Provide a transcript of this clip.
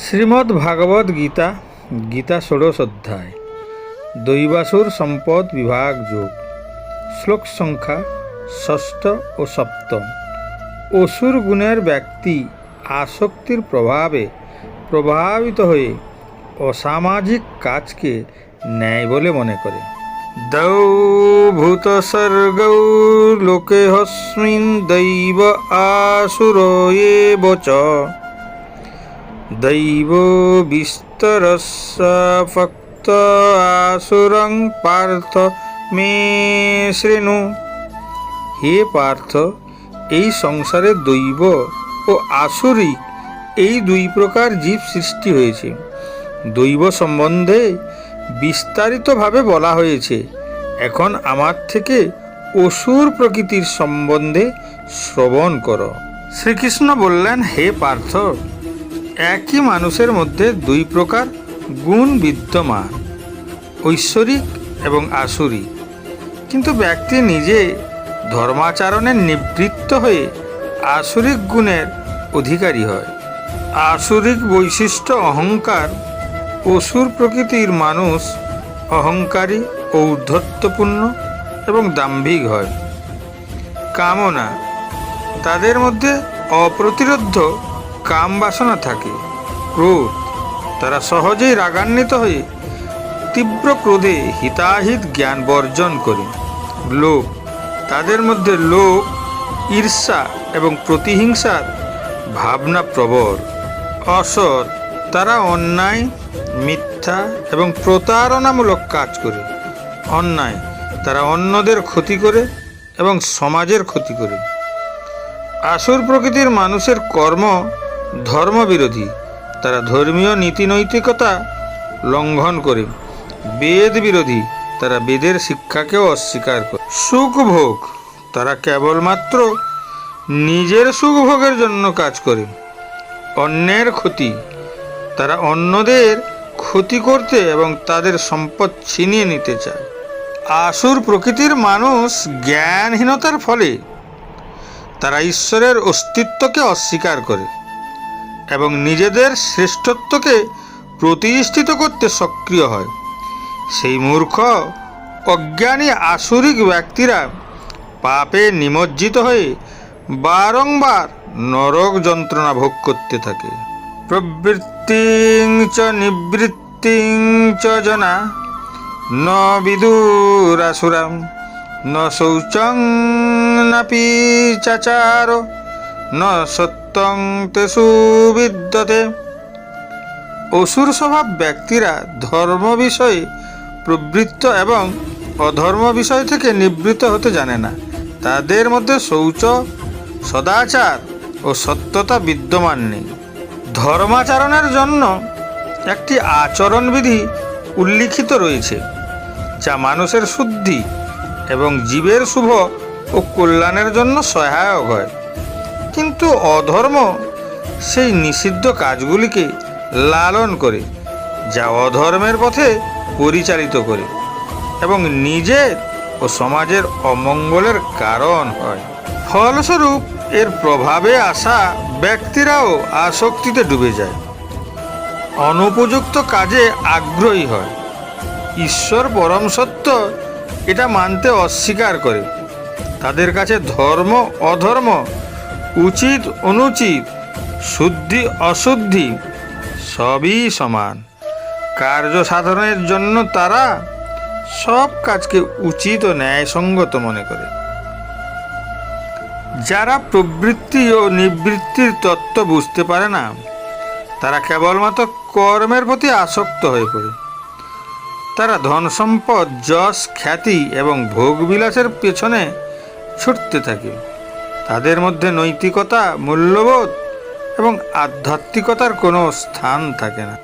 শ্রীমদ্ ভাগবত গীতা গীতা ষোড়শ অধ্যায়, দৈবাসুর সম্পদ বিভাগ যোগ, শ্লোক সংখ্যা ষষ্ঠ ও সপ্তম। অসুর গুণের ব্যক্তি আসক্তির প্রভাবে প্রভাবিত হয়ে অসামাজিক কাজকে ন্যায় বলে মনে করে। দৌ ভূত স্বর্গৌ লোকে হস্মিন দৈব আসুর এব দৈব বিস্তরস্য ফক্ত আসুরং পার্থ মে শৃণু হে পার্থ, এই সংসারে দৈব ও আসুরিক এই দুই প্রকার জীব সৃষ্টি হয়েছে। দৈব সম্বন্ধে বিস্তারিতভাবে বলা হয়েছে, এখন আমার থেকে অসুর প্রকৃতির সম্বন্ধে শ্রবণ করো। শ্রীকৃষ্ণ বললেন, হে পার্থ একই মানুষের মধ্যে দুই প্রকার গুণ বিদ্যমান, ঐশ্বরিক এবং আসুরিক। কিন্তু ব্যক্তি নিজে ধর্মাচরণে নিবৃত্ত হয়ে আসুরিক গুণের অধিকারী হয়। আসুরিক বৈশিষ্ট্য অহংকার, অসুর প্রকৃতির মানুষ অহংকারী ঔদ্ধত্যপূর্ণ এবং দাম্ভিক হয়। কামনা, তাদের মধ্যে অপ্রতিরোধ্য কাম বাসনা থাকে। ক্রোধ, তারা সহজেই রাগান্বিত হয়ে তীব্র ক্রোধে হিতাহিত জ্ঞান বর্জন করে। লোভ, তাদের মধ্যে লোভ, ঈর্ষা এবং প্রতিহিংসার ভাবনা প্রবল। অসৎ, তারা অন্যায়, মিথ্যা এবং প্রতারণামূলক কাজ করে। অন্যায়, তারা অন্যদের ক্ষতি করে এবং সমাজের ক্ষতি করে। আসুর প্রকৃতির মানুষের কর্ম ধর্মবিরোধী। তারা ধর্মীয় নীতি নৈতিকতা লঙ্ঘন করে। বেদ বিরোধী তারা বেদের শিক্ষাকেও অস্বীকার করে। সুখ ভোগ তারা কেবলমাত্র নিজের সুখ ভোগের জন্য কাজ করে। অন্যের ক্ষতি। তারা অন্যদের ক্ষতি করতে এবং তাদের সম্পদ ছিনিয়ে নিতে চায়। আসুর প্রকৃতির মানুষ জ্ঞানহীনতার ফলে তারা ঈশ্বরের অস্তিত্বকে অস্বীকার করে। এবং নিজেদের শ্রেষ্ঠত্বকে প্রতিষ্ঠিত করতে সক্রিয় হয়। সেই মূর্খ, অজ্ঞানী আসুরিক ব্যক্তিরা পাপে নিমজ্জিত হয়ে বারংবার নরক যন্ত্রণা ভোগ করতে থাকে। প্রবৃত্তিং চ নিবৃত্তিং চ জনা, ন বিদুরাসুরাম, ন শৌচং নাপি চাচার, ন সত্যং বিদ্যতে। অসুর স্বভাব ব্যক্তিরা ধর্ম বিষয়ে প্রবৃত্ত এবং অধর্ম বিষয় থেকে নিবৃত্ত হতে জানে না। তাদের মধ্যে শৌচ, সদাচার ও সত্যতা বিদ্যমান নেই। ধর্মাচরণের জন্য একটি আচরণবিধি উল্লিখিত রয়েছে, যা মানুষের শুদ্ধি এবং জীবের শুভ ও কল্যাণের জন্য সহায়ক হয়। কিন্তু অধর্ম সেই নিষিদ্ধ কাজগুলিকে লালন করে, যা অধর্মের পথে পরিচালিত করে এবং নিজের ও সমাজের অমঙ্গলের কারণ হয়। ফলস্বরূপ, এর প্রভাবে আসা ব্যক্তিরাও আসক্তিতে ডুবে যায়। অনুপযুক্ত কাজে আগ্রহী হয়। ঈশ্বর পরম সত্য এটা মানতে অস্বীকার করে। তাদের কাছে ধর্ম অধর্ম উচিত, অনুচিত, শুদ্ধি, অশুদ্ধি, সবই সমান। কার্য সাধনের জন্য তারা সব কাজকে উচিত ও ন্যায়সঙ্গত মনে করে। যারা প্রবৃত্তি ও নিবৃত্তির তত্ত্ব বুঝতে পারে না, তারা কেবলমাত্র কর্মের প্রতি আসক্ত হয়ে পড়ে। তারা ধন সম্পদ, যশ, খ্যাতি এবং ভোগবিলাসের পেছনে ছুটতে থাকে। তাদের মধ্যে নৈতিকতা মূল্যবোধ এবং আধ্যাত্মিকতার কোনো স্থান থাকে না।